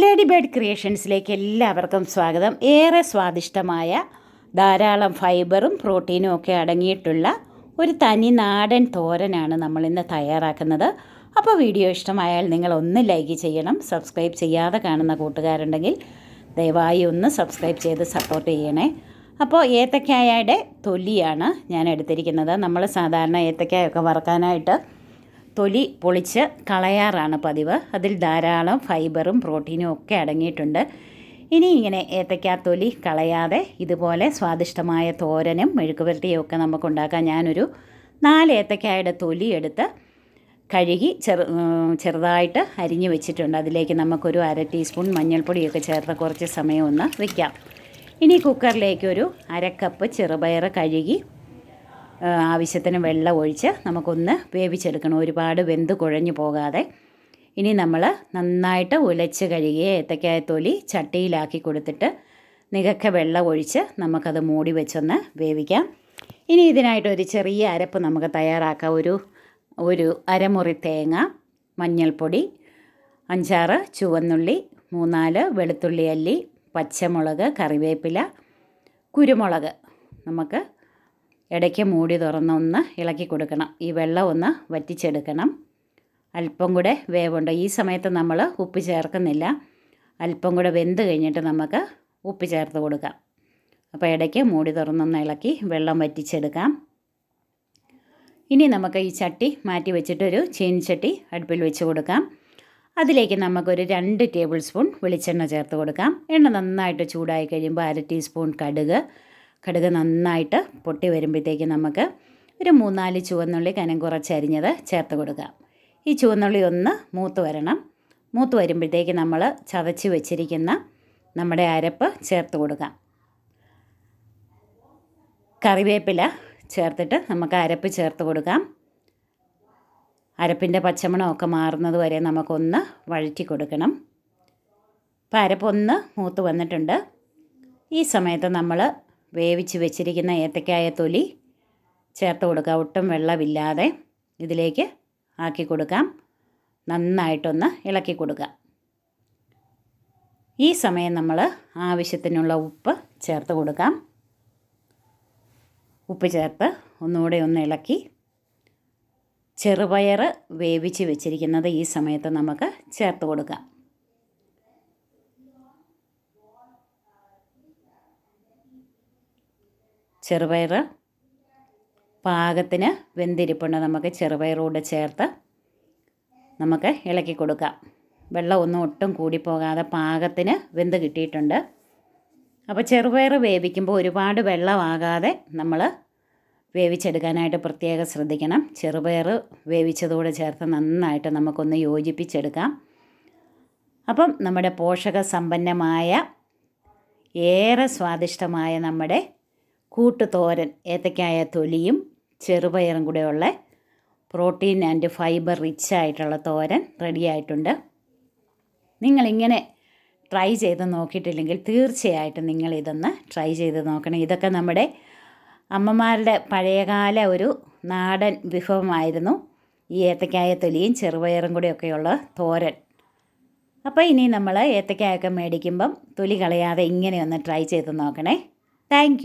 Lady bird ക്രിയേഷൻസിലേക്ക് എല്ലാവർക്കും സ്വാഗതം. ഏറെ സ്വാദിഷ്ടമായ ധാരാളം ഫൈബറും പ്രോട്ടീനും ഒക്കെ അടങ്ങിയിട്ടുള്ള ഒരു തനി നാടൻ തോരനാണ് നമ്മളിന്ന് തയ്യാറാക്കുന്നത്. അപ്പോൾ വീഡിയോ ഇഷ്ടമായാൽ നിങ്ങൾ ഒന്ന് ലൈക്ക് ചെയ്യണം സബ്സ്ക്രൈബ് ചെയ്യാതെ കാണുന്ന കൂട്ടുകാരുണ്ടെങ്കിൽ ദയവായി ഒന്ന് സബ്സ്ക്രൈബ് ചെയ്ത് സപ്പോർട്ട് ചെയ്യണേ. അപ്പോൾ ഏത്തക്കായയുടെ തൊലിയാണ് ഞാൻ എടുത്തിരിക്കുന്നത്. നമ്മൾ സാധാരണ ഏത്തക്കായൊക്കെ വറക്കാനായിട്ട് തൊലി പൊളിച്ച് കളയാറാണ് പതിവ്. അതിൽ ധാരാളം ഫൈബറും പ്രോട്ടീനും ഒക്കെ അടങ്ങിയിട്ടുണ്ട്. ഇനി ഇങ്ങനെ ഏത്തയ്ക്ക തൊലി കളയാതെ ഇതുപോലെ സ്വാദിഷ്ടമായ തോരനും മെഴുക്കുപുരട്ടിയും ഒക്കെ നമുക്ക് ഉണ്ടാക്കാം ഞാനൊരു നാല് ഏത്തക്കായുടെ തൊലി എടുത്ത് കഴുകി ചെറു ചെറുതായിട്ട് അരിഞ്ഞ് വെച്ചിട്ടുണ്ട്. അതിലേക്ക് നമുക്കൊരു അര ടീസ്പൂൺ മഞ്ഞൾപ്പൊടിയൊക്കെ ചേർത്ത് കുറച്ച് സമയം ഒന്ന് വയ്ക്കാം. ഇനി കുക്കറിലേക്ക് ഒരു അര കപ്പ് ചെറുപയർ കഴുകി ആവശ്യത്തിന് വെള്ളം ഒഴിച്ച് നമുക്കൊന്ന് വേവിച്ചെടുക്കണം. ഒരുപാട് വെന്ത് കുഴഞ്ഞു പോകാതെ. ഇനി നമ്മൾ നന്നായിട്ട് ഉലച്ച് കഴുകിയ ഏത്തക്കായ തൊലി ചട്ടിയിലാക്കി കൊടുത്തിട്ട് നികക്ക വെള്ളം ഒഴിച്ച് നമുക്കത് മൂടി വെച്ചൊന്ന് വേവിക്കാം. ഇനി ഇതിനായിട്ട് ഒരു ചെറിയ അരപ്പ് നമുക്ക് തയ്യാറാക്കാം. ഒരു ഒരു അരമുറി തേങ്ങ മഞ്ഞൾപ്പൊടി അഞ്ചാറ് ചുവന്നുള്ളി മൂന്നാൽ വെളുത്തുള്ളി അല്ലി പച്ചമുളക് കറിവേപ്പില കുരുമുളക് നമുക്ക് ഇടയ്ക്ക് മൂടി തുറന്നൊന്ന് ഇളക്കി കൊടുക്കണം. ഈ വെള്ളം ഒന്ന് വറ്റിച്ചെടുക്കണം. അല്പം കൂടെ വേവുണ്ട്. ഈ സമയത്ത് നമ്മൾ ഉപ്പ് ചേർക്കുന്നില്ല. അല്പം കൂടെ വെന്ത് കഴിഞ്ഞിട്ട് നമുക്ക് ഉപ്പ് ചേർത്ത് കൊടുക്കാം. അപ്പോൾ ഇടയ്ക്ക് മൂടി തുറന്നൊന്ന് ഇളക്കി വെള്ളം വറ്റിച്ചെടുക്കാം. ഇനി നമുക്ക് ഈ ചട്ടി മാറ്റി വെച്ചിട്ടൊരു ചീനിച്ചട്ടി അടുപ്പിൽ വെച്ച് കൊടുക്കാം. അതിലേക്ക് നമുക്കൊരു രണ്ട് ടേബിൾ സ്പൂൺ വെളിച്ചെണ്ണ ചേർത്ത് കൊടുക്കാം. എണ്ണ നന്നായിട്ട് ചൂടായി കഴിയുമ്പോൾ അര ടീസ്പൂൺ കടുക് കടുക് നന്നായിട്ട് പൊട്ടി വരുമ്പോഴത്തേക്ക് നമുക്ക് ഒരു മൂന്നാൽ ചുവന്നുള്ളി കനം കുറച്ചരിഞ്ഞത് ചേർത്ത് കൊടുക്കാം ഈ ചുവന്നുള്ളി ഒന്ന് മൂത്ത് വരണം. മൂത്ത് വരുമ്പോഴത്തേക്ക് നമ്മൾ ചതച്ച് വെച്ചിരിക്കുന്ന നമ്മുടെ അരപ്പ് ചേർത്ത് കൊടുക്കാം കറിവേപ്പില ചേർത്തിട്ട് നമുക്ക് അരപ്പ് ചേർത്ത് കൊടുക്കാം. അരപ്പിന്റെ പച്ചമണമൊക്കെ മാറുന്നത് വരെ നമുക്കൊന്ന് വഴറ്റി കൊടുക്കണം. അപ്പോൾ അരപ്പൊന്ന് മൂത്ത് വന്നിട്ടുണ്ട്. ഈ സമയത്ത് നമ്മൾ വേവിച്ച് വെച്ചിരിക്കുന്ന ഏത്തക്കായ തൊലി ചേർത്ത് കൊടുക്കുക. ഒട്ടും വെള്ളമില്ലാതെ ഇതിലേക്ക് ആക്കി കൊടുക്കാം. നന്നായിട്ടൊന്ന് ഇളക്കി കൊടുക്കുക. ഈ സമയം നമ്മൾ ആവശ്യത്തിനുള്ള ഉപ്പ് ചേർത്ത് കൊടുക്കാം. ഉപ്പ് ചേർത്ത് ഒന്നുകൂടെ ഒന്ന് ഇളക്കി. ചെറുപയർ വേവിച്ച് വെച്ചിരിക്കുന്നത് ഈ സമയത്ത് നമുക്ക് ചേർത്ത് കൊടുക്കാം. ചെറുപയർ പാകത്തിന് വെന്തിരിപ്പുണ്ട്. നമുക്ക് ചെറുപയറൂടെ ചേർത്ത് നമുക്ക് ഇളക്കി കൊടുക്കാം. വെള്ളം ഒന്നും ഒട്ടും കൂടിപ്പോകാതെ പാകത്തിന് വെന്ത് കിട്ടിയിട്ടുണ്ട്. അപ്പോൾ ചെറുപയർ വേവിക്കുമ്പോൾ ഒരുപാട് വെള്ളമാകാതെ നമ്മൾ വേവിച്ചെടുക്കാനായിട്ട് പ്രത്യേകം ശ്രദ്ധിക്കണം. ചെറുപയർ വേവിച്ചതോടെ ചേർത്ത് നന്നായിട്ട് നമുക്കൊന്ന് യോജിപ്പിച്ചെടുക്കാം. അപ്പം നമ്മുടെ പോഷക സമ്പന്നമായ ഏറെ സ്വാദിഷ്ടമായ നമ്മുടെ കൂട്ടുതോരൻ ഏത്തക്കായ തൊലിയും ചെറുപയറും കൂടെയുള്ള പ്രോട്ടീൻ ആൻഡ് ഫൈബർ റിച്ച് ആയിട്ടുള്ള തോരൻ റെഡിയായിട്ടുണ്ട് നിങ്ങളിങ്ങനെ ട്രൈ ചെയ്ത് നോക്കിയിട്ടില്ലെങ്കിൽ തീർച്ചയായിട്ടും നിങ്ങളിതൊന്ന് ട്രൈ ചെയ്ത് നോക്കണം. ഇതൊക്കെ നമ്മുടെ അമ്മമാരുടെ പഴയകാല ഒരു നാടൻ വിഭവമായിരുന്നു. ഈ ഏത്തക്കായ തൊലിയും ചെറുപയറും കൂടെയൊക്കെയുള്ള തോരൻ. അപ്പോൾ ഇനി നമ്മൾ ഏത്തക്കായൊക്കെ മേടിക്കുമ്പം തൊലി കളയാതെ ഇങ്ങനെ ഒന്ന് ട്രൈ ചെയ്ത് നോക്കണേ. താങ്ക്